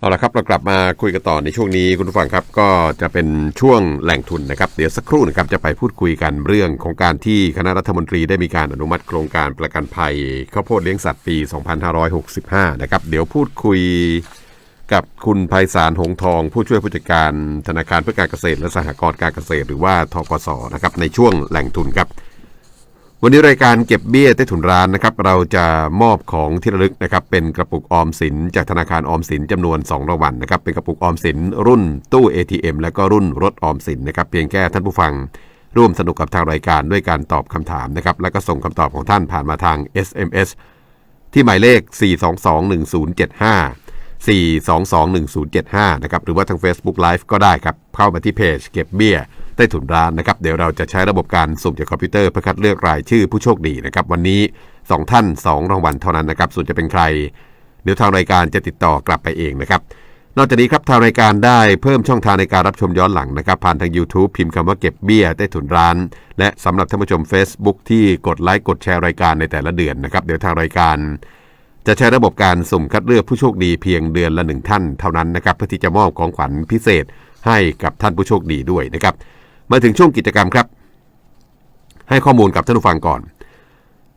เอาละครับเรากลับมาคุยกันต่อในช่วงนี้คุณผู้ฟังครับก็จะเป็นช่วงแหล่งทุนนะครับ เดี๋ยวสักครู่นะครับจะไปพูดคุยกันเรื่องของการที่คณะรัฐมนตรีได้มีการอนุมัติโครงการประกันภัยข้าวโพดเลี้ยงสัตว์ปี 2565 นะครับ เดี๋ยวพูดคุยกับคุณไพศาลหงทอง ผู้ช่วยผู้จัดการธนาคารเพื่อการเกษตรและสหกรณ์การเกษตร หรือว่าทกสนะครับในช่วงแหล่งทุนครับ วันนี้รายการเก็บเบี้ยใต้ถุนร้านนะครับเราจะมอบของที่ระลึกนะครับเป็นกระปุกออมสินจากธนาคารออมสินจำนวน2รางวัลนะครับเป็นกระปุกออมสินรุ่นตู้ ATM และก็รุ่นรถออมสินนะครับเพียงแค่ท่านผู้ฟังร่วมสนุกกับทางรายการด้วยการตอบคำถามนะครับแล้วก็ส่งคำตอบของท่านผ่านมาทาง SMS ที่หมายเลข 4221075 4221075 นะครับหรือว่าทาง Facebook Live ก็ได้ครับเข้ามาที่เพจเก็บเบี้ย ใต้ถุนร้านนะครับเดี๋ยวเราจะใช้ระบบการสุ่มจากคอมพิวเตอร์เพื่อคัดเลือกรายชื่อผู้โชคดีนะครับวันนี้ 2 ท่าน 2 รางวัลเท่านั้นนะครับส่วนจะเป็นใคร เดี๋ยวทางรายการจะติดต่อกลับไปเองนะครับนอกจากนี้ครับทางรายการได้เพิ่มช่องทางในการรับชมย้อนหลังนะครับ ผ่านทาง YouTube พิมพ์คำว่าเก็บเบี้ยใต้ถุนร้าน และสำหรับท่านผู้ชม Facebook ที่กดไลค์กดแชร์รายการในแต่ละเดือนนะครับเดี๋ยวทางรายการ จะใช้ระบบการสุ่มคัดเลือกผู้โชคดีเพียงเดือนละหนึ่งท่านเท่านั้นนะครับเพื่อที่จะมอบของขวัญพิเศษให้กับท่านผู้โชคดีด้วยนะครับ มาถึงช่วงกิจกรรมครับ ให้ข้อมูลกับท่านผู้ฟังก่อน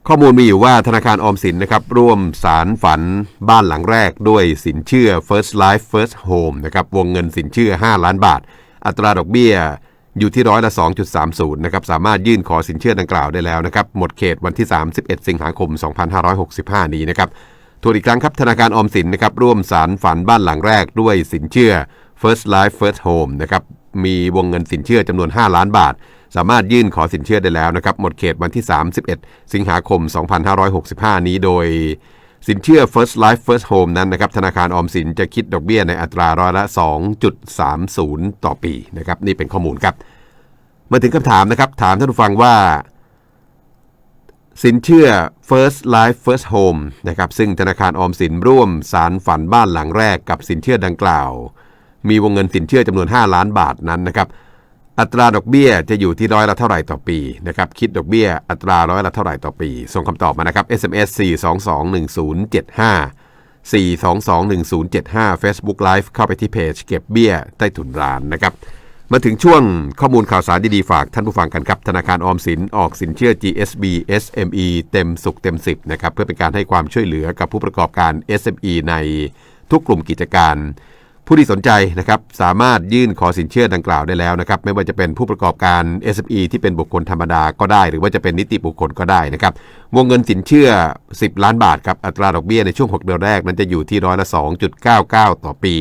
ข้อมูลมีอยู่ว่าธนาคารออมสินนะครับร่วมสารฝันบ้านหลังแรกด้วยสินเชื่อ First Life First Home นะครับวงเงินสินเชื่อ 5 ล้านบาท อัตราดอกเบี้ยอยู่ที่ร้อยละ 2.30 นะครับ สามารถยื่นขอสินเชื่อดังกล่าวได้แล้วนะครับ หมดเขตวันที่ 31 สิงหาคม 2565 นี้นะครับทวนอีกครั้งครับ ธนาคารออมสินนะครับ ร่วมสารฝันบ้านหลังแรกด้วยสินเชื่อ First Life First Home นะครับ มีวงเงินสินเชื่อจำนวน 5 ล้านบาท สามารถยื่นขอสินเชื่อได้แล้วนะครับ หมดเขตวันที่ 31 สิงหาคม 2565 นี้โดยสินเชื่อ First Life First Home นั้นนะครับธนาคารออมสินจะคิดดอกเบี้ยในอัตราร้อยละ 2.30 ต่อปีนะครับนี่เป็นข้อมูลครับ มาถึงคำถามนะครับ ถามท่านผู้ฟังว่า สินเชื่อ First Life First Home นะครับซึ่งธนาคารออมสินร่วมสารฝันบ้านหลังแรกกับสินเชื่อดังกล่าว มีวงเงินสินเชื่อจำนวน 5 ล้านบาทนั้นนะครับอัตราดอกเบี้ยจะอยู่ที่ร้อยละเท่าไหร่ต่อปีนะครับคิดดอกเบี้ยอัตราร้อยละเท่าไหร่ต่อปี ส่งคำตอบมานะครับ SMS 4221075 4221075 Facebook Live เข้าไปที่เพจเก็บเบี้ยใต้ถุนร้านนะครับมาถึงช่วงข้อมูลข่าวสารดีๆฝากท่านผู้ฟังกันครับ ธนาคารออมสินออกสินเชื่อ GSB SME เต็มสุขเต็มสิบนะครับเพื่อเป็นการให้ความช่วยเหลือกับผู้ประกอบการ SME ในทุกกลุ่มกิจการ ผู้ที่สนใจนะครับสามารถยื่นขอสินเชื่อดังกล่าวได้แล้วนะครับไม่ว่าจะเป็นผู้ประกอบการ SME ที่เป็นบุคคลธรรมดาก็ได้ หรือว่าจะเป็นนิติบุคคลก็ได้นะครับวงเงินสินเชื่อ 10 ล้านบาทครับอัตราดอกเบี้ยในช่วง 6 เดือนแรกนั้นจะอยู่ที่ร้อยละ 2.99 ต่อปี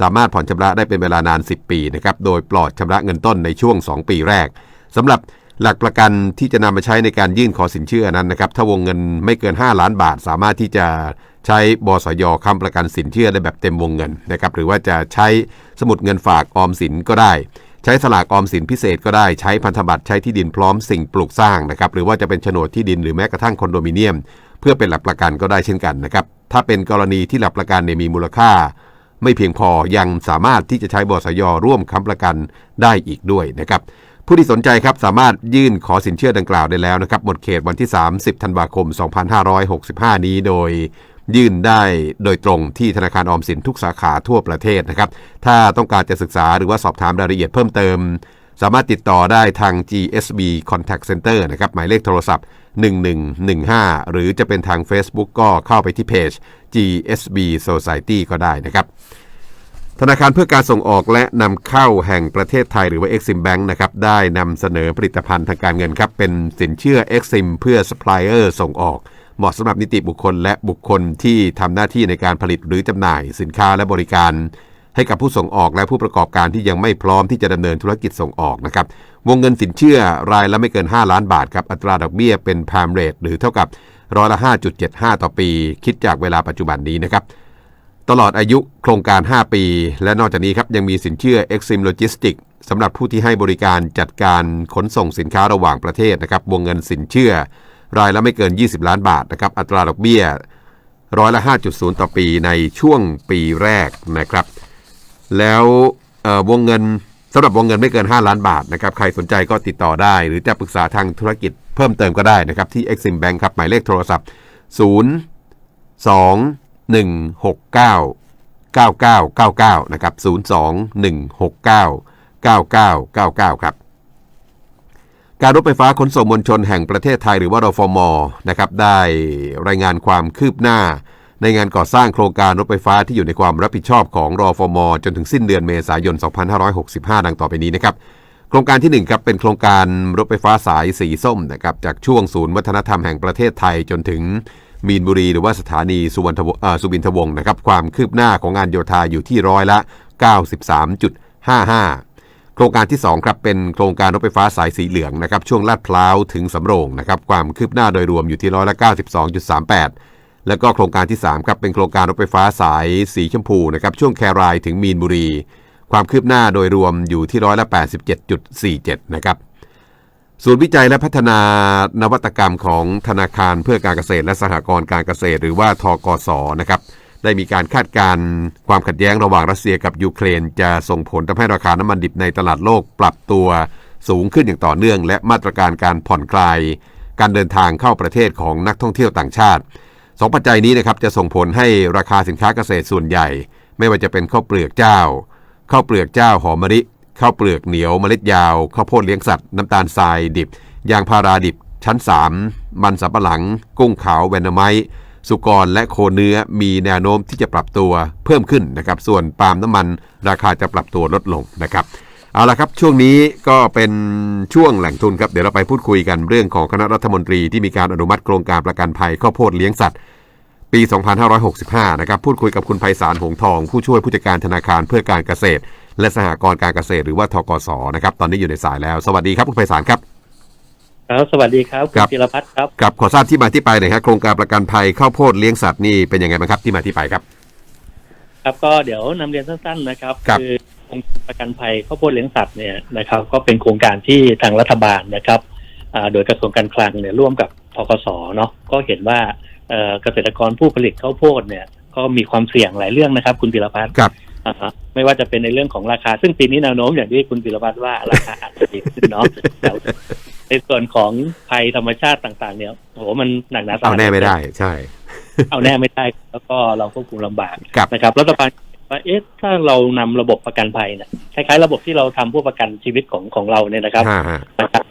สามารถผ่อนชำระได้เป็นเวลานาน 10 ปีนะครับโดยปลอดชำระเงินต้นในช่วง 2 ปีแรกสำหรับหลักประกันที่จะนำมาใช้ในการยื่นขอสินเชื่อนั้นนะครับถ้าวงเงินไม่เกิน 5 ล้านบาท สามารถที่จะ ใช้บสยค้ำประกันสินเชื่อได้แบบเต็มวงเงินนะครับหรือว่าจะใช้สมุดเงินฝากออมสินก็ได้ ใช้สลากออมสินพิเศษก็ได้ใช้พันธบัตรใช้ที่ดินพร้อมสิ่งปลูกสร้างนะครับหรือว่าจะเป็นโฉนดที่ดินหรือแม้กระทั่งคอนโดมิเนียม เพื่อเป็นหลักประกันก็ได้เช่นกันนะครับถ้าเป็นกรณีที่หลักประกันเนี่ยมีมูลค่า ไม่เพียงพอยังสามารถที่จะใช้บสยร่วมค้ำประกันได้อีกด้วยนะครับผู้ที่สนใจครับสามารถยื่นขอสินเชื่อดังกล่าวได้แล้วนะครับหมดเขตวันที่ 30 ธันวาคม 2565 นี้โดย ยื่นได้โดยตรงที่ธนาคารออมสินทุกสาขาทั่วประเทศนะครับ ถ้าต้องการจะศึกษาหรือว่าสอบถามรายละเอียดเพิ่มเติม สามารถติดต่อได้ทาง GSB Contact Center นะครับหมายเลขโทรศัพท์ 1115 หรือจะเป็นทาง Facebook ก็เข้าไปที่เพจ GSB Society ก็ได้นะครับธนาคารเพื่อการส่งออกและนำเข้าแห่งประเทศไทยหรือว่า Exim Bank นะครับได้นำเสนอผลิตภัณฑ์ทางการเงินครับเป็นสินเชื่อ Exim เพื่อ Supplier ส่งออก เหมาะสำหรับนิติบุคคลและบุคคลที่ทำหน้าที่ในการผลิตหรือจำหน่ายสินค้าและบริการ ให้กับผู้ส่งออกและผู้ประกอบการที่ยังไม่พร้อมที่จะดำเนินธุรกิจส่งออกนะครับ วงเงินสินเชื่อรายละไม่เกิน 5 ล้านบาทครับอัตราดอกเบี้ยเป็นพามเรทหรือเท่ากับร้อยละ 5.75 ต่อปี คิดจากเวลาปัจจุบันนี้นะครับตลอดอายุโครงการ 5 ปี และนอกจากนี้ครับยังมีสินเชื่อ Exim Logistics สำหรับผู้ที่ให้บริการจัดการขนส่งสินค้าระหว่างประเทศนะครับวงเงินสินเชื่อ รายละไม่เกิน 20 ล้านบาทนะครับอัตราดอกเบี้ยร้อยละ 5.0 ต่อปีในช่วงปีแรกนะครับ แล้ววงเงินสำหรับวงเงินไม่เกิน 5 ล้านบาทนะครับใครสนใจก็ติดต่อได้ หรือจะปรึกษาทางธุรกิจเพิ่มเติมก็ได้นะครับ ที่ Exim Bank ครับหมายเลขโทรศัพท์ 0 2 1 6 9 9999 นะครับ 021699999 ครับ การรถไฟฟ้าขนส่งมวลชนแห่งประเทศไทยหรือว่ารฟมนะครับได้รายงานความคืบหน้า ในงานก่อสร้างโครงการรถไฟฟ้าที่อยู่ในความรับผิดชอบของรอฟม จนถึงสิ้นเดือนเมษายน 2565 ดังต่อไปนี้นะครับโครงการที่1ครับเป็นโครงการรถไฟฟ้าสายสีส้มนะครับจากช่วงศูนย์วัฒนธรรมแห่งประเทศไทยจนถึงมีนบุรีหรือว่าสถานีสุวรรณสุบินทวงศ์นะครับความคืบหน้าของงานโยธาอยู่ที่ร้อยละ 93.55 ครงการที่2ครับเป็นโครงการรถไฟฟ้าสายสีเหลืองนะครับช่วงลาดพร้าวถึงสำโรงนะครับความคืบหน้าโดยรวมอยู่ที่ร้อยละ92.38 แล้วก็โครงการที่3ครับเป็นโครงการรถไฟฟ้าสายสีชมพูนะครับช่วงแครายถึงมีนบุรี ความคืบหน้าโดยรวมอยู่ที่ร้อยละ87.47 นะครับศูนย์วิจัยและพัฒนานวัตกรรมของธนาคารเพื่อการเกษตรและสหกรณ์การเกษตร หรือว่าทกสนะครับ ได้มีการคาดการณ์ความขัดแย้งระหว่างรัสเซียกับยูเครน จะส่งผลทำให้ราคาน้ำมันดิบในตลาดโลกปรับตัวสูงขึ้นอย่างต่อเนื่อง และมาตรการการผ่อนคลาย การเดินทางเข้าประเทศของนักท่องเที่ยวต่างชาติสองปัจจัยนี้นะครับจะส่งผลให้ราคาสินค้าเกษตรส่วนใหญ่ ไม่ว่าจะเป็นข้าวเปลือกเจ้าข้าวเปลือกเจ้าหอมมะลิข้าวเปลือกเหนียวเมล็ดยาวข้าวโพดเลี้ยงสัตว์น้ำตาลทรายดิบยางพาราดิบชั้น 3 มันสำปะหลัง กุ้งขาวแวนนาไม สุกรและโคเนื้อมีแนวโน้มที่จะปรับตัวเพิ่มขึ้นนะครับ ส่วนปาล์มน้ำมันราคาจะปรับตัวลดลงนะครับ เอาละครับ ช่วงนี้ก็เป็นช่วงแหล่งทุนครับ เดี๋ยวเราไปพูดคุยกันเรื่องของคณะรัฐมนตรีที่มีการอนุมัติโครงการประกันภัยข้าวโพดเลี้ยงสัตว์ ปี 2565 นะครับ พูดคุยกับคุณไพศาลหงทอง ผู้ช่วยผู้จัดการธนาคารเพื่อการเกษตร และสหกรณ์การเกษตรหรือว่าทกสนะครับ ตอนนี้อยู่ในสายแล้ว สวัสดีครับคุณไพศาลครับ ครับสวัสดีครับครับณธีรพัฒน์ครับ ครับขอทราบที่มาที่ไปหน่อยครับโครงการประกันภัยข้าวโพดเลี้ยงสัตว์นี่เป็นยังไงบ้างครับที่มาที่ไปครับ ครับก็เดี๋ยวนำเรียนสั้นๆนะครับครับ อโครงการประกันภัยข้าวโพดเลี้ยงสัตว์เนี่ยนะครับ ก็เป็นโครงการที่ทางรัฐบาลนะครับอ่าโดยกระทรวงการคลังเนี่ยร่วมกับทกสเนาะก็เห็นว่าเอ่อเกษตรกรผู้ผลิตข้าวโพดเนี่ยก็มีความเสี่ยงหลายเรื่องนะครับ คุณธีรพัฒน์ครับอ่าฮะไม่ว่าจะเป็นในเรื่องของราคา ซึ่งปีนี้แนวโน้มอย่างที่คุณธีรพัฒน์ว่าราคาอาจจะดีขึ้นเนาะแต่ ในส่วนของภัยธรรมชาติต่าง ๆ เนี่ยโอ้โหมันหนักหนาสาเอาหัสแน่ไม่ได้ ใช่ เอาแน่ไม่ได้ แล้วก็เราควบคุมลำบากครับนะครับรัฐบาลว่าเอ๊ะถ้าเรานำระบบประกันภัยเนี่ยคล้ายๆ ระบบที่เราทำผู้ประกันชีวิตของของเราเนี่ยนะครับฮ่าฮ่านะครับ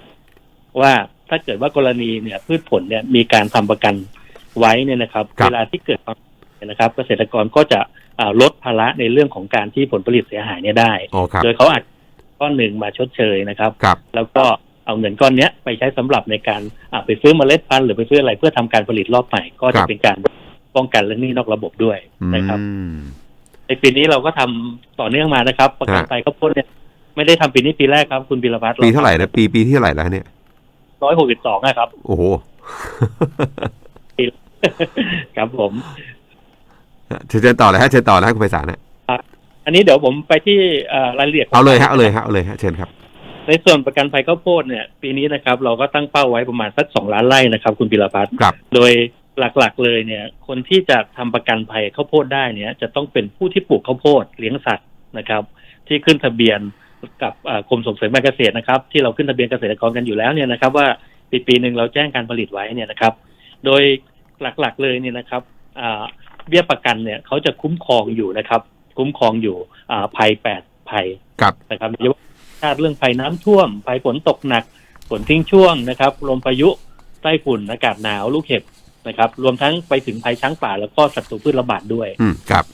ว่าถ้าเกิดว่ากรณีเนี่ย พืชผลเนี่ยมีการทำประกันไว้เนี่ยนะครับ เวลาที่เกิดความเนี่ยนะครับ เกษตรกรก็จะอ่าลดภาระในเรื่องของการที่ผลผลิตเสียหายเนี่ยได้อ๋อครับโดยเขาอาจก้อนหนึ่งมาชดเชยนะครับครับแล้วก็ เอาเงินก้อนเนี้ยไปใช้สำหรับในการอ่าไปซื้อเมล็ดพันธุ์หรือไปซื้ออะไรเพื่อทำการผลิตรอบใหม่ก็คจะรับเป็นการป้องกันเรื่องหนี้นอกระบบด้วยนะครับอืมในปีนี้เราก็ทำต่อเนื่องมานะครับ ประกันฮะภัยข้าวโพดเนี่ยไม่ได้ทำปีนี้ปีแรกครับ คุณบิรพัฒน์ปีเท่าไหร่นะปีปีที่เท่าไหร่แล้วเนี่ยร้อยหกสิบสองนะครับ โอ้โหครับผมเชิญต่อเลยฮะเชิญต่อนะฮะคุณไพศาลนะอันนี้เดี๋ยวผมไปที่เอ่อรายละเอียดเอาเลยฮะเอาเลยฮะเอาเลยฮะเชิญครับ ในส่วนประกันภัยข้าวโพดเนี่ย ปีนี้นะครับ เราก็ตั้งเป้าไว้ประมาณสักสองล้านไร่นะครับ คุณบิรพัฒน์ครับ โดยหลักๆเลยเนี่ย คนที่จะทำประกันภัยข้าวโพดได้เนี่ย จะต้องเป็นผู้ที่ปลูกข้าวโพดเลี้ยงสัตว์นะครับ ที่ขึ้นทะเบียนกับอ่ากรมส่งเสริมการเกษตรนะครับ ที่เราขึ้นทะเบียนเกษตรกรกันอยู่แล้วเนี่ยนะครับ ว่าปีปีหนึ่งเราแจ้งการผลิตไว้เนี่ยนะครับ โดยหลักๆเลยเนี่ยนะครับอ่าเบี้ยประกันเนี่ยเขาจะคุ้มครองอยู่นะครับ คุ้มครองอยู่อ่าภัยแปดภัยครับนะครับโดยเฉพาะ ชาติเรื่องภัยน้ำท่วม ภัยฝนตกหนัก ฝนทิ้งช่วงนะครับ ลมพายุใต้ฝุ่นอากาศหนาว ลูกเห็บนะครับ รวมทั้งไปถึงภัยช้างป่าแล้วก็ศัตรูพืชระบาดด้วยอืมครับ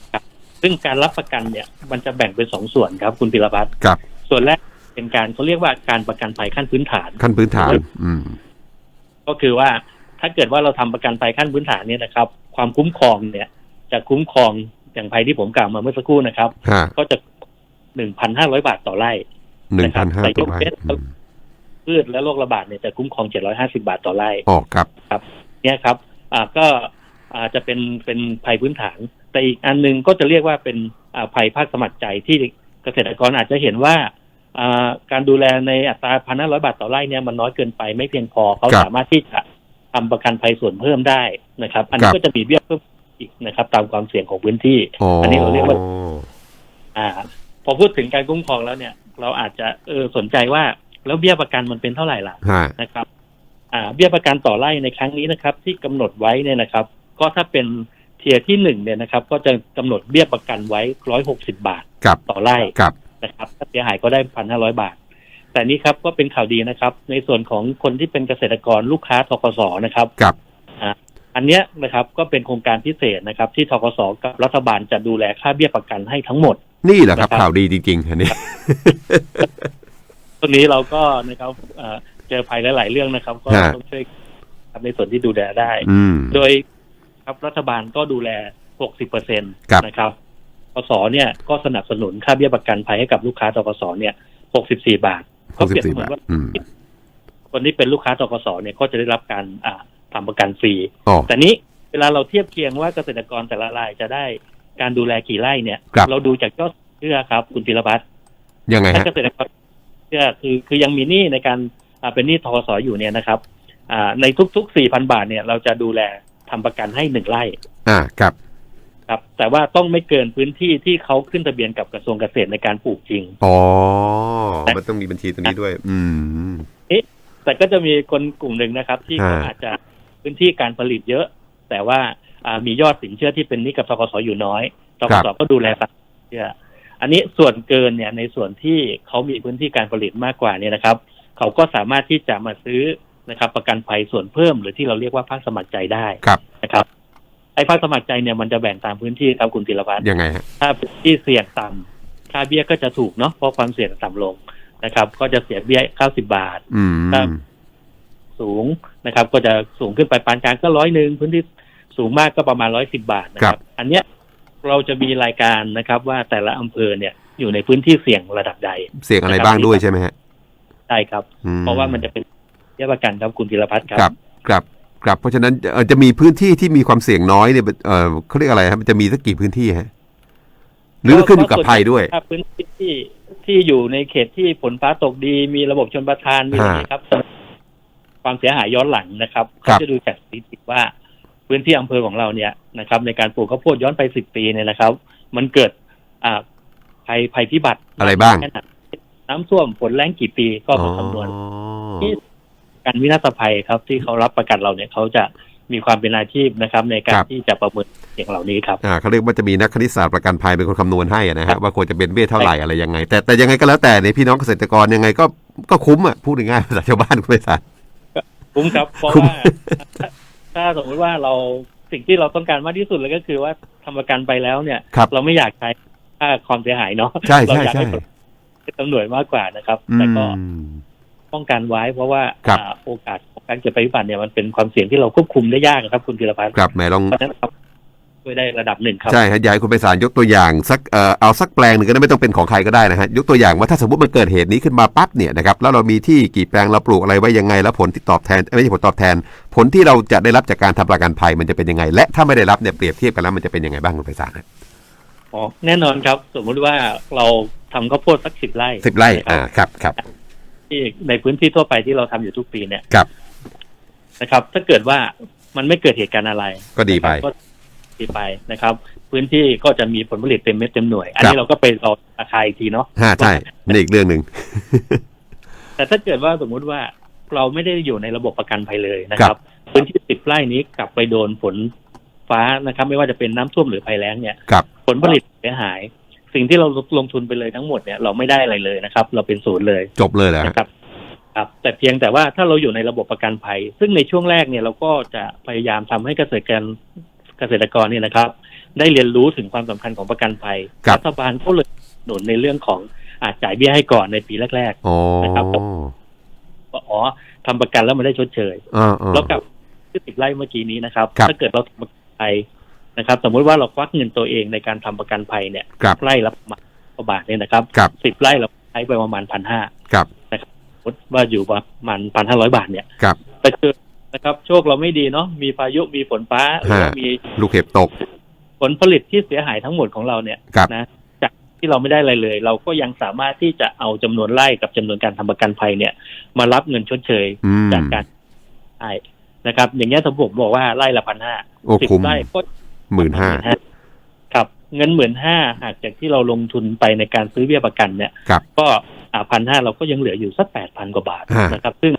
ซึ่งการรับประกันเนี่ยมันจะแบ่งเป็นสองส่วนครับ คุณพิรพัฒน์ครับ ส่วนแรกเป็นการเขาเรียกว่าการประกันภัยขั้นพื้นฐาน ขั้นพื้นฐาน อืม ก็คือว่าถ้าเกิดว่าเราทำประกันภัยขั้นพื้นฐานเนี่ยนะครับ ความคุ้มครองเนี่ย จะคุ้มครองอย่างภัยที่ผมกล่าวมาเมื่อสักครู่นะครับฮะก็จะหนึ่งพันห้าร้อยบาทต่อไร่ หนึ่งพันห้าแต่ยตัวกไม้เว้นอืมพืชและโรคระบาดเนี่ยจะคุ้มครอง750บาทต่อไร่อ๋อครับ เนี่ยครับ อ่าก็อาจจะเป็นเป็นภัยพื้นฐาน แต่อีกอันหนึงก็จะเรียกว่าเป็นอ่าภัยภาคสมัครใจที่เกษตรกรอาจจะเห็นว่าอ่าการดูแลในอัตราพันห้าร้อยบาทต่อไร่เนี่ยมันน้อยเกินไปไม่เพียงพอเขาครับสามารถที่จะทำประกันภัยส่วนเพิ่มได้นะครับ อันนี้ครับก็จะมีเบี้ยเพิ่มอีกนะครับ ตามความเสี่ยงของพื้นที่อ๋ออัอันนี้เราเรียกว่า อ่า พอพูดถึงการคุ้มครองแล้วเนี่ย เราอาจจะเออสนใจว่าแล้วเบี้ยประกันมันเป็นเท่าไหร่ล่ะฮะนะครับ อ่า เบี้ยประกันต่อไร่ในครั้งนี้นะครับ ที่กำหนดไว้เนี่ยนะครับ ก็ถ้าเป็นทียร์ที่หนึ่งเนี่ยนะครับ ก็จะกำหนดเบี้ยประกันไว้ร้อยหกสิบาทกับต่อไร่กับนะครับถ้าเสียหายก็ได้พันห้าร้อยบาท แต่นี้ครับก็เป็นข่าวดีนะครับ ในส่วนของคนที่เป็นเกษตรกรลูกค้าทกสนะครับกับ อันเนี้ยนะครับก็เป็นโครงการพิเศษนะครับ ที่ทกสกับรัฐบาลจะดูแลค่าเบี้ยประกันให้ทั้งหมด นี่แหละครับนะครับข่าวดีจริงๆอันนี้ตรงนี้เราก็นะครับเอ่อเจอภัยหลาย ๆ เรื่องนะครับ ก็ฮะต้องช่วยครับในส่วนที่ดูแลได้อืมโดยครับรัฐบาลก็ดูแล 60เปอร์เซ็นต์ครับนะครับกสเนี่ยก็สนับสนุนค่าเบี้ยประกันภัยให้กับลูกค้าตกสเนี่ย 64 บาทหก็กเปสิรียบบสี่เหมือบานทว่าอืมคนที่เป็นลูกค้าตกสเนี่ยก็จะได้รับการอ่า ทำประกันฟรีอ๋อแต่นี้เวลาเราเทียบเคียงว่าเกษตรกรแต่ละรายจะได้การดูแลกี่ไร่เนี่ยครับเราดูจากยอดเชื่อครับ คุณธีรพัฒน์ยังไงถ้าฮะเกษตรกรเชื่อคือคือยังมีหนี้ในการอ่าเป็นหนี้ทกสอยู่เนี่ยนะครับอ่าในทุกๆ4,000บาทเนี่ยเราจะดูแลทำประกันให้หนึ่งไร่ อ่ากับ ครับ แต่ว่าต้องไม่เกินพื้นที่ที่เขาขึ้นทะเบียนกับกระทรวงเกษตรในการปลูกจริง อ๋อ มันต้องมีบัญชีตรงนี้ด้วย อืมแต่ก็จะมีคนกลุ่มหนึ่งนะครับ ที่เขาฮะอาจจะ พื้นที่การผลิตเยอะ แต่ว่าอ่ามียอดสินเชื่อที่เป็นหนี้กับทกสอยู่น้อยทกสก็ดูแลสินเชื่อ อันนี้ส่วนเกินเนี่ยในส่วนที่เขามีพื้นที่การผลิตมากกว่าเนี่ยนะครับ เขาก็สามารถที่จะมาซื้อนะครับ ประกันภัยส่วนเพิ่มหรือที่เราเรียกว่าภาคสมัครใจได้ครับนะครับไอ้ภาคสมัครใจเนี่ยมันจะแบ่งตามพื้นที่ครับคุณธีรพัฒน์ยังไงฮะถ้าพื้นที่เสี่ยงต่ำค่าเบี้ยก็จะถูกเนาะเพราะความเสี่ยงต่ำลงนะครับ ก็จะเสียเบี้ย90บาทอืมครับ สูงนะครับ ก็จะสูงขึ้นไปปานกลางก็ร้อยหนึ่งพื้นที่สูงมากก็ประมาณร้อยสิบาทนะครับ อันเนี้ยเราจะมีรายการนะครับ ว่าแต่ละอำเภอเนี่ยอยู่ในพื้นที่เสี่ยงระดับใด เสี่ยงอะไรบ้างด้วยใช่ไหมฮะใช่ครับอืเพราะว่ามันจะเป็นเบี้ยประกันครับคุณธีรพัฒน์คครับรับครับครับเพราะฉะนั้นเอ่อจะมีพื้นที่ที่มีความเสี่ยงน้อยเนี่ยเออเขาเรียกอะไรครับมันจะมีสักกี่พื้นที่ฮะหรือขึ้นอยู่กับภัยด้วยถ้าพื้นที่ที่ที่อยู่ในเขตที่ฝนฟ้าตกดี มีระบบชนประทานมีอะไรฮะครับ ความเสียหายย้อนหลังนะครับครัเขาบจะดูจากสถิติว่าพื้นที่อำเภอของเราเนี่ยนะครับ ในการปลูกข้าวโพดย้อนไปสิบปีเนี่ยนะครับ มันเกิดอ่าภัยภัยพิบัติอะไรบ้างแค่ไหนน้ำท่วมฝนแรงกี่ปีก็มาคำนวณอ๋อที่การวินาศภัยครับ ที่เขารับประกันเราเนี่ยเขาจะมีความเป็นอาชีพนะครับ ในการที่จะประเมินเสี่ยงเหล่านี้ครับอ่าเขาเรียกว่าจะมีนักคณิตศาสตร์ประกันภัยเป็นคนคำนวณให้อะนะฮะว่าควรจะเป็นเบี้ยเท่าไหร่อะไรยังไง แต่แต่ยังไงก็แล้วแต่ในพี่น้องเกษตรกรยังไงก็ก็คุ้มอะพูดง่ายๆภาษาชาวบ้านคุณไปสาร คุ้มครับเพราะคุ้มว่าถ้าถ้าสมมติว่าเราสิ่งที่เราต้องการมากที่สุดเลยก็คือว่าทำประกันไปแล้วเนี่ยครับเราไม่อยากใช้ค่าความเสียหายเนาะใช่เราใช่อยากใช่ให้เป็นตำรวจมากกว่านะครับอืแต่ก็มป้องกันไว้เพราะว่าครับอ่าโอกาสของการเกิดภัยพิบัติเนี่ยมันเป็นความเสี่ยงที่เราควบคุมได้ยากนะครับคุณธีรพัฒน์ครับแหมลอง ช่วยได้ระดับหนึ่งครับ ใช่ฮะอยากให้คุณไปสารยกตัวอย่างสักเอ่อเอาสักแปลงหนึ่งก็ได้ไม่ต้องเป็นของใครก็ได้นะฮะยกตัวอย่างว่าถ้าสมมติมันเกิดเหตุนี้ขึ้นมาปั๊บเนี่ยนะครับแล้วเรามีที่กี่แปลงเราปลูกอะไรไว้ยังไงแล้วผลที่ตอบแทนไม่ใช่ผลตอบแทน ผลที่เราจะได้รับจากการทำประกันภัยมันจะเป็นยังไง และถ้าไม่ได้รับเนี่ยเปรียบเทียบกันแล้วมันจะเป็นยังไงบ้างคุณไปสารนะอ๋อแน่นอนครับ สมมุติว่าเราทำข้าวโพดสักสิบไร่สิบไร่นะครับอ่าครับครับที่ในพื้นที่ทั่วไปที่เราทำอยู่ทุกปีเนี่ยครับนะครับ ถ้าเกิดว่ามันไม่เกิดเหตุการณ์อะไรก็ดีไป ก็ ดีไปนะครับ พื้นที่ก็จะมีผลผลิตเต็มเม็ดเต็มหน่วย อันครันี้บเราก็ไปรอราคาอีกทีเนาะฮะใช่นี่อีกเรื่องหนึ่งแต่ถ้าเกิดว่าสมมุติว่าเราไม่ได้อยู่ในระบบประกันภัยเลยนะครับ พื้นที่สิบไร่นี้กลับไปโดนฝนฟ้านะครับ ไม่ว่าจะเป็นน้ำท่วมหรือภัยแล้งเนี่ยครับผลผลิตเสียหาย สิ่งที่เราลงทุนไปเลยทั้งหมดเนี่ยเราไม่ได้อะไรเลยนะครับ เราเป็นศูนย์เลย จบเลยเหรอฮะนะครับครับแต่เพียงแต่ว่าถ้าเราอยู่ในระบบประกันภัย ซึ่งในช่วงแรกเนี่ยเราก็จะพยายามทำให้เกษตรกร เกษตรกรเนี่ยนะครับ ได้เรียนรู้ถึงความสำคัญของประกันภัยครับรัฐบาลก็เลยหนุนในเรื่องของอาจ่ายเบี้ยให้ก่อนในปีแรกอ๋อนะครับๆว่าอ๋อทำประกันแล้วมันได้ชดเชยอ่าอ่าแล้วกับที่ติดไร่เมื่อกี้นี้นะครับครับถ้าเกิดเราทำประกันภัยนะครับ สมมุติว่าเราควักเงินตัวเองในการทำประกันภัยเนี่ยครับไร่ละประมาณกว่าบาทเนี่ยนะครับครับสิบไร่เราใช้ไปประมาณพันห้าครับสมมติว่าอยู่ประมาณพันห้าร้อยบาทเนี่ยครับแต่คือ นะครับ โชคเราไม่ดีเนาะมีพายุมีฝนฟ้าหรือว่าฮะมีลูกเห็บตก ผลผลิตที่เสียหายทั้งหมดของเราเนี่ยครับนะจากที่เราไม่ได้อะไรเลย เราก็ยังสามารถที่จะเอาจำนวนไร่กับจำนวนการทำประกันภัยเนี่ย มารับเงินชดเชยอืมจากการใช่นะครับ อย่างเงี้ยถ้าผมบอกว่าไร่ละพันห้าโอ้สิบคุ้มไร่ก็หมื่นห้าครับเงินหมื่นห้าหากจากที่เราลงทุนไปในการซื้อเบี้ยประกันเนี่ยครับก็พันห้าเราก็ยังเหลืออยู่สักแปดพันกว่าบาทฮะนะครับ ซึ่ง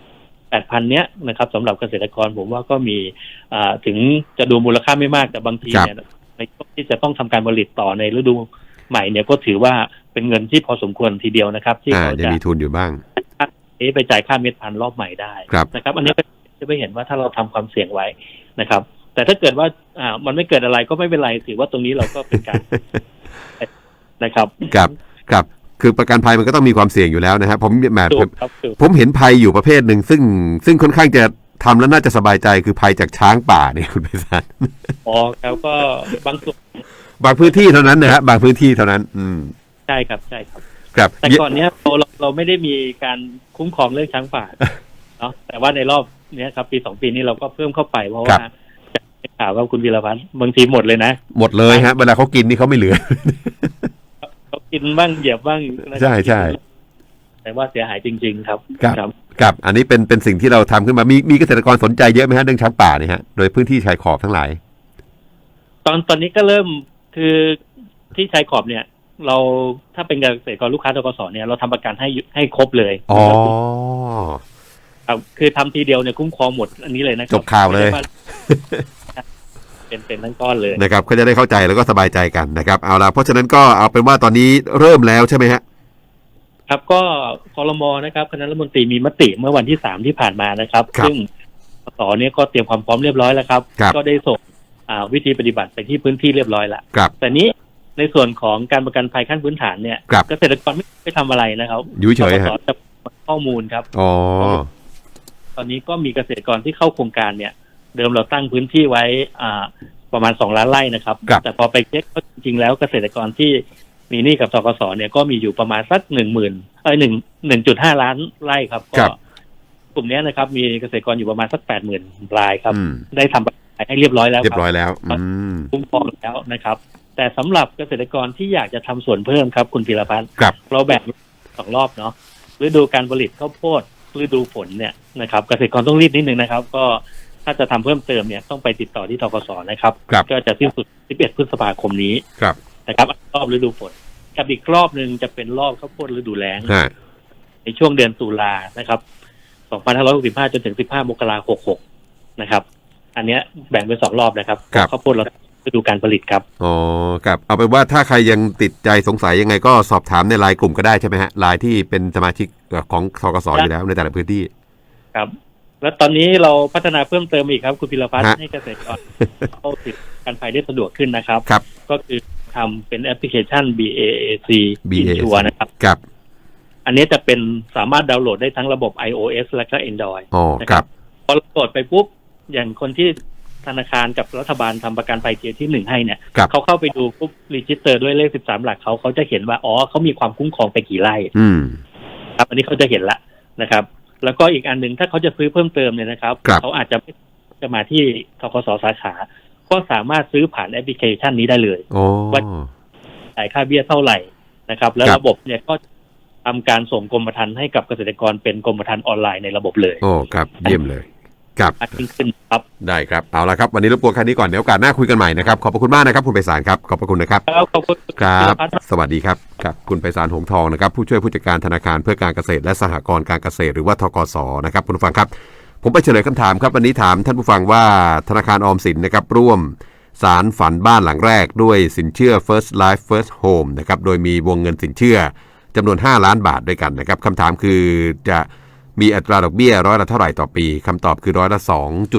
แปดพันเนี้ยนะครับสำหรับเกษตรกรผมว่าก็มีอ่าถึงจะดูมูลค่าไม่มากแต่บางทีเนี่ยในช่วงที่จะต้องทำการผลิตต่อในฤดูใหม่เนี่ยก็ถือว่าเป็นเงินที่พอสมควรทีเดียวนะครับ ที่อ่าเขาจะจะมีทุนอยู่บ้างเอ๊ะไปจ่ายค่าเม็ดพันธุ์รอบใหม่ได้ครับนะครับ อันนี้ก็จะไปเห็นว่าถ้าเราทำความเสี่ยงไว้นะครับ แต่ถ้าเกิดว่าอ่ามันไม่เกิดอะไรก็ไม่เป็นไรถือว่าตรงนี้เราก็เป็นการนะครับครับครับ คือประกันภัยมันก็ต้องมีความเสี่ยงอยู่แล้วนะครับผมแหมถูผกมครับถูกผมเห็นภัยอยู่ประเภทหนึ่งซึ่งซึ่งค่อนข้างจะทำแล้วน่าจะสบายใจคือภัยจากช้างป่าเนี่ยคุณไพศาลอ๋อแล้วก็บางส่วนบางพื้นที่เท่านั้นนะฮะบางพื้นที่เท่านั้น อืม ใช่ครับใช่ครับ ครับแต่ก่อนเนี้ยเราเราเราไม่ได้มีการคุ้มครองเรื่องช้างป่าเนาะแต่ว่าในรอบเนี้ยครับ ปีสองปีนี้เราก็เพิ่มเข้าไปเพราะว่าจากข่าวว่าคุณวีรพันธ์บางทีหมดเลยนะ หมดเลยฮะเวลาเขากินนี่เขาไม่เหลือเขา กินบ้างเหยียบบ้างนะครับใช่ใช่แต่ว่าเสียหายจริงๆครับครับครับครับ อันนี้เป็นเป็นสิ่งที่เราทำขึ้นมา มีมีเกษตรกรสนใจเยอะไหมฮะเรื่องช้างป่าเนี่ยฮะ โดยพื้นที่ชายขอบทั้งหลาย ตอนตอนนี้ก็เริ่มคือที่ชายขอบเนี่ย เราถ้าเป็นเกษตรกรลูกค้าทกสเนี่ยเราทำประกันให้ให้ครบเลยอ๋อครับคือทำทีเดียวเนี่ยคุ้มครองหมดอันนี้เลยนะครัจบข่าวเลยไม่ได้ เป็นเป็นทั้งก้อนเลยนะครับเขาจะได้เข้าใจแล้วก็สบายใจกันนะครับเอาละเพราะฉะนั้นก็เอาเป็นว่าตอนนี้เริ่มแล้วใช่ไหมฮะครับก็คอรมอนะครับคณะรัฐมนตรีมีมติเมื่อวันที่สามที่ผ่านมานะครับครับซึ่งสอเนี่ยก็เตรียมความพร้อมเรียบร้อยแล้วครับครับก็ได้ส่งอ่าวิธีปฏิบัติไปที่พื้นที่เรียบร้อยแล้วครับแต่นี้ในส่วนของการประกันภัยขั้นพื้นฐานเนี่ยครับเกษตรกรไม่ไม่ทำอะไรนะครับอยู่เฉยสฮะจะข้อมูลครับอ๋อตอนนี้ก็มีเกษตรกรที่เข้าโครงการเนี่ย เดิมเราตั้งพื้นที่ไว้อ่าประมาณสองล้านไร่นะครับ ครับแต่พอไปเช็คก็จริงๆแล้วเกษตรกรที่มีหนี้กับทกสเนี่ยก็มีอยู่ประมาณสักหนึ่งหมื่นเอ้ยหนึ่งหนึ่งจุดห้าล้านไร่ครับคก็รับกลุ่มเนี้ยนะครับ มีเกษตรกรอยู่ประมาณสักแปดหมื่นรายครับ อืม ได้ทำประกันให้เรียบร้อยแล้วเรียครับร้อยแล้วอืมคุ้มครองแล้วนะครับ แต่สำหรับเกษตรกรที่อยากจะทำส่วนเพิ่มครับ คุณธีรพันธ์ครับเราแบ่งสองรอบเนาะฤดูการผลิตข้าวโพดฤดูฝนเนี่ยนะครับ เกษตรกรต้องรีบนิดนึงนะครับ ก็ ถ้าจะทำเพิ่มเติมเนี่ยต้องไปติดต่อที่ทกสนะครับครับก็จะสิ้นสุด 11 พฤษภาคมนี้ครับนะครับรอบฤดูฝนกับอีกรอบหนึ่งจะเป็นรอบข้าวโพดฤดูแล้งฮะในช่วงเดือนตุลานะครับ 2565 จนถึง 15 มกราคม 66 นะครับ อันเนี้ยแบ่งเป็นสองรอบนะครับครับข้าวโพดเราฤดูการผลิตครับ อ๋อ ครับ เอาเป็นว่าถ้าใครยังติดใจสงสัยยังไงก็สอบถามในไลน์กลุ่มก็ได้ใช่ไหมฮะไลน์ที่เป็นสมาชิกของทกสอยู่แล้วในแต่ละพื้นที่ ครับ แล้วตอนนี้เราพัฒนาเพิ่มเติมอีกครับ คุณพิรพัฒน์ฮะให้เกษตรกรเข้าถึงการภัยได้สะดวกขึ้นนะครับ ครับ ก็คือทำเป็นแอปพลิเคชัน BAAC BAAC Insure นะครับ ครับอันนี้จะเป็นสามารถดาวน์โหลดได้ทั้งระบบ iOS และก็ Android อ๋อครับ พอเราโหลดไปปุ๊บ อย่างคนที่ธนาคารกับรัฐบาลทำประกันภัยเทียร์ที่หนึ่งให้เนี่ยครับ เขาเข้าไปดูปุ๊บรีจิสเตอร์ด้วยเลขสิบสามหลักเขาเขาจะเห็นว่า อ๋อเขามีความคุ้มครองไปกี่ไร่ อืม ครับอันนี้เขาจะเห็นละนะครับ แล้วก็อีกอันหนึ่งถ้าเขาจะซื้อเพิ่มเติมเนี่ยนะครับครับเขาอาจจะไม่จะมาที่ทกสสาขา ก็สามารถซื้อผ่านแอปพลิเคชันนี้ได้เลยอ๋อว่าจ่ายค่าเบี้ยเท่าไหร่นะครับ แล้วครับระบบเนี่ยก็ทำการส่งกรมธรรม์ให้กับเกษตรกรเป็นกรมธรรม์ออนไลน์ในระบบเลย โอ้ครับ เยี่ยมเลย ครับมากยิ่งขึ้นครับ ได้ครับเอาละครับวันนี้รบกวนแค่นี้ก่อนเดี๋ยวโอกาสหน้าคุยกันใหม่นะครับขอบพระคุณมากนะครับคุณไพศาลครับขอบพระคุณนะครับแล้วขอบคุณครับณพัฒน์สวัสดีครับครับคุณไพศาลหงส์ทองนะครับผู้ช่วยผู้จัดการธนาคารเพื่อการเกษตร และสหกรณ์การเกษตร หรือว่าทกสนะครับคุณผู้ฟังครับ ผมไปเฉลยคำถามครับวันนี้ถามท่านผู้ฟังว่าธนาคารออมสินนะครับร่วมสารฝันบ้านหลังแรกด้วยสินเชื่อ First Life First Home นะครับโดยมีวงเงินสินเชื่อจำนวน 5 ล้านบาทด้วยกันนะครับคำถามคือจะ มีอัตราดอกเบี้ยร้อยละเท่าไหร่ต่อปีคำตอบคือร้อยละ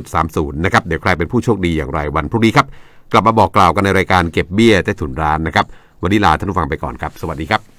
2.30นะครับเดี๋ยวใครเป็นผู้โชคดีอย่างไรวันพรุ่งนี้ครับ กลับมาบอกกล่าวกันในรายการเก็บเบี้ยใต้ถุนร้านนะครับวันนี้ลาท่านผู้ฟังไปก่อนครับ สวัสดีครับ